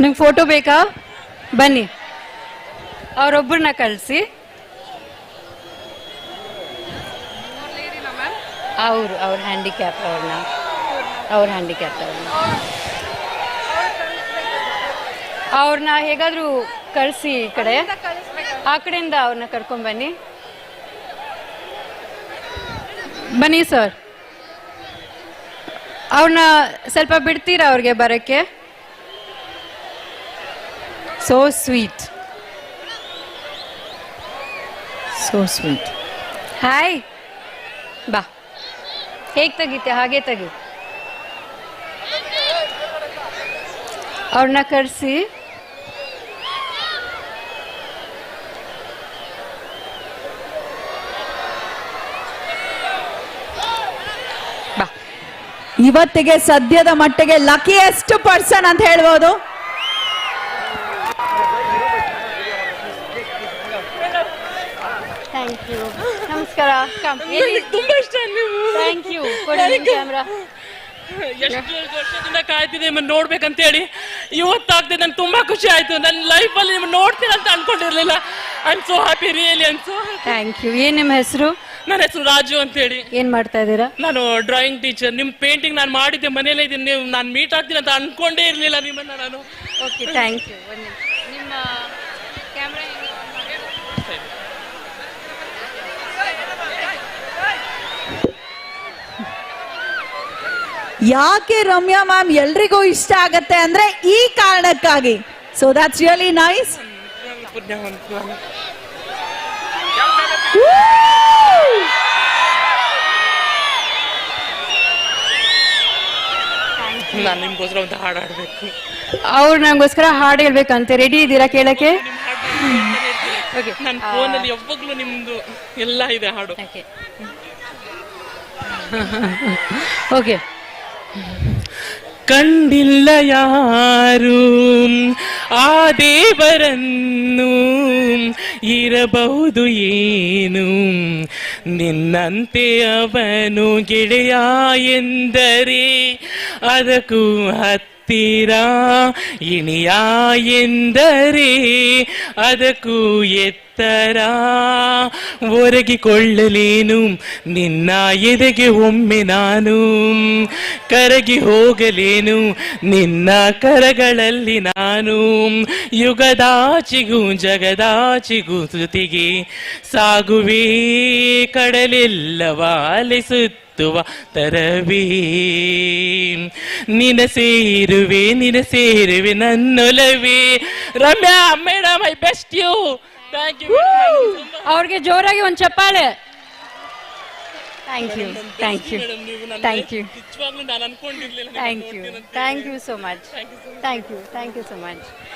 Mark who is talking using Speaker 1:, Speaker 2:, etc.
Speaker 1: ನಿಮ್ಗೆ ಫೋಟೋ ಬೇಕಾ? ಬನ್ನಿ. ಅವರೊಬ್ಬರನ್ನ ಕಳಿಸಿ. ಅವರು, ಅವ್ರ ಹ್ಯಾಂಡಿಕ್ಯಾಪ್ ಅವ್ರನ್ನ. ಅವ್ರ ಹ್ಯಾಂಡಿಕ್ಯಾಪ್ ಅವ್ರನ್ನ. ಅವ್ರನ್ನ ಹೇಗಾದರೂ ಕಳಿಸಿ ಈ ಕಡೆ. ಆ ಕಡೆಯಿಂದ ಅವ್ರನ್ನ ಕರ್ಕೊಂಬನ್ನಿ ಬನ್ನಿ ಸರ್. ಅವ್ರನ್ನ ಸ್ವಲ್ಪ ಬಿಡ್ತೀರಾ ಅವ್ರಿಗೆ ಬರೋಕ್ಕೆ? So sweet so sweet hi ಬಾ ಹೇಗೆ ತೆಗಿತೆ? ಹಾಗೆ ತೆಗಿ. ಅವ್ರನ್ನ ಕರೆಸಿ.
Speaker 2: ಇವತ್ತಿಗೆ ಸದ್ಯದ ಮಟ್ಟಿಗೆ ಲಕಿಯೆಸ್ಟ್ ಪರ್ಸನ್ ಅಂತ ಹೇಳ್ಬೋದು.
Speaker 1: ಥ್ಯಾಂಕ್ ಯು ನಮಸ್ಕಾರ. ಕಮ್
Speaker 3: ತುಂಬಾ ಇಷ್ಟ ನೀವು
Speaker 1: ಥ್ಯಾಂಕ್ ಯು ಕೊಡಿ ಕ್ಯಾಮ್ರಾ
Speaker 3: ಎಷ್ಟು ವರ್ಷದಿಂದ ಕಾಯ್ತಿದ್ದೆ ನಿಮ್ಮನ್ನು ನೋಡ್ಬೇಕಂತ ಹೇಳಿ ಇವತ್ತಾಗ್ತದೆ ನಂಗೆ ತುಂಬಾ ಖುಷಿ ಆಯ್ತು. ನನ್ನ ಲೈಫಲ್ಲಿ ನೀವು ನೋಡ್ತೀನಿ ಅಂತ ಅನ್ಕೊಂಡಿರ್ಲಿಲ್ಲ. I am so happy really I so
Speaker 1: thank you ಏನು ನಿಮ್ಮ ಹೆಸರು?
Speaker 3: ನನ್ನ ಹೆಸರು ರಾಜು ಅಂತ ಹೇಳಿ
Speaker 1: ಏನು ಮಾಡ್ತಾ ಇದ್ದೀರಾ?
Speaker 3: ನಾನು ಡ್ರಾಯಿಂಗ್ ಟೀಚರ್ ನಿಮ್ಮ ಪೇಂಟಿಂಗ್ ನಾನು ಮಾಡಿದ್ದೆ ಮನೇಲೇ ಇದ್ದೀನಿ. ನೀವು ನಾನು ಮೀಟ್ ಆಗ್ತೀನಿ ಅಂತ ಅನ್ಕೊಂಡೇ ಇರಲಿಲ್ಲ ನಿಮ್ಮನ್ನ ನಾನು.
Speaker 1: ಓಕೆ ಥ್ಯಾಂಕ್ ಯು ಒಂದು ನಿಮಿಷ.
Speaker 2: ಯಾಕೆ ರಮ್ಯಾ ಮ್ಯಾಮ್ ಎಲ್ರಿಗೂ ಇಷ್ಟ ಆಗತ್ತೆ ಅಂದ್ರೆ ಈ ಕಾರಣಕ್ಕಾಗಿ? ಸೊ ದಟ್ಸ್ ರಿಯಲಿ ನೈಸ್
Speaker 3: ನಾನು. ನಿಮ್ಗೋಸ್ಕರ ಒಂದು ಹಾಡು ಹಾಡಬೇಕು.
Speaker 1: ಅವ್ರು ನಂಗೋಸ್ಕರ ಹಾಡು ಹೇಳ್ಬೇಕಂತೆ. ರೆಡಿ ಇದ್ದೀರಾ ಕೇಳಕ್ಕೆ? ಓಕೆ
Speaker 3: ನನ್ನ ಫೋನಲ್ಲಿ ಯಾವಾಗಲೂ ನಿಮ್ದು ಎಲ್ಲ ಇದೆ ಹಾಡು.
Speaker 1: ಓಕೆ ಓಕೆ
Speaker 3: ಕಂಡಿಲ್ಲ ಯಾರು ಆ ದೇವರನ್ನು ಇರಬಹುದು ಏನು ನಿನ್ನಂತೆ ಅವನು ಗೆಳೆಯ ಎಂದರೆ ಅದಕ್ಕೂ ಹತ್ತಿರ ಇಣಿಯ ಎಂದರೆ ಅದಕ್ಕೂ ಎತ್ತರ ಒರಗಿಕೊಳ್ಳಲೇನು, ನಿನ್ನ ಎದೆಗೆ ಒಮ್ಮೆ ನಾನು, ಕರಗಿ ಹೋಗಲೇನು, ನಿನ್ನ ಕರಗಳಲ್ಲಿ ನಾನು, ಯುಗದಾಚಿಗೂ ಜಗದಾಚಿಗೂ ತುತಿಗೆ ಸಾಗುವೆ, ಕಡಲೆಲ್ಲವ ಅಲೆಸುತ್ತುವ ತರವೇ. ನಿನ ಸೇರುವೆ ನಿನ ಸೇರುವೆ ನನ್ನೊಲವೇ. Ramya madam I best you thank you
Speaker 1: ಅವ್ರಿಗೆ ಜೋರಾಗಿ ಒಂದು ಚಪ್ಪಾಳೆ. Thank you thank
Speaker 3: you thank you
Speaker 1: thank you thank you so much thank you thank you so much